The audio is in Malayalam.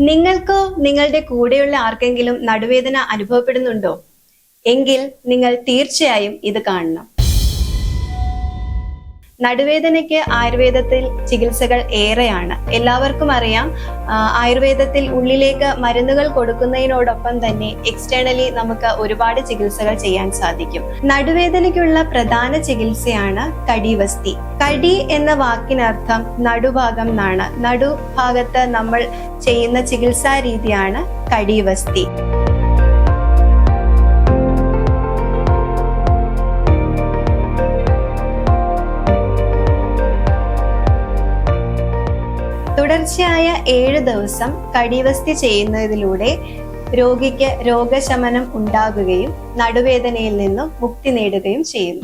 നിങ്ങൾക്കോ നിങ്ങളുടെ കൂടെയുള്ള ആർക്കെങ്കിലും നടുവേദന അനുഭവപ്പെടുന്നുണ്ടോ? എങ്കിൽ നിങ്ങൾ തീർച്ചയായും ഇത് കാണണം. നടുവേദനയ്ക്ക് ആയുർവേദത്തിൽ ചികിത്സകൾ ഏറെയാണ്. എല്ലാവർക്കും അറിയാം ആയുർവേദത്തിൽ ഉള്ളിലേക്ക് മരുന്നുകൾ കൊടുക്കുന്നതിനോടൊപ്പം തന്നെ എക്സ്റ്റേണലി നമുക്ക് ഒരുപാട് ചികിത്സകൾ ചെയ്യാൻ സാധിക്കും. നടുവേദനയ്ക്കുള്ള പ്രധാന ചികിത്സയാണ് കടിവസ്തി. കടി എന്ന വാക്കിനർത്ഥം നടുഭാഗം എന്നാണ്. നടുഭാഗത്ത് നമ്മൾ ചെയ്യുന്ന ചികിത്സാ രീതിയാണ് കടിവസ്തി. തുടർച്ചയായ ഏഴ് ദിവസം കടിവസ്തി ചെയ്യുന്നതിലൂടെ രോഗിക്ക് രോഗശമനം ഉണ്ടാകുകയും നടുവേദനയിൽ നിന്നും മുക്തി നേടുകയും ചെയ്യുന്നു.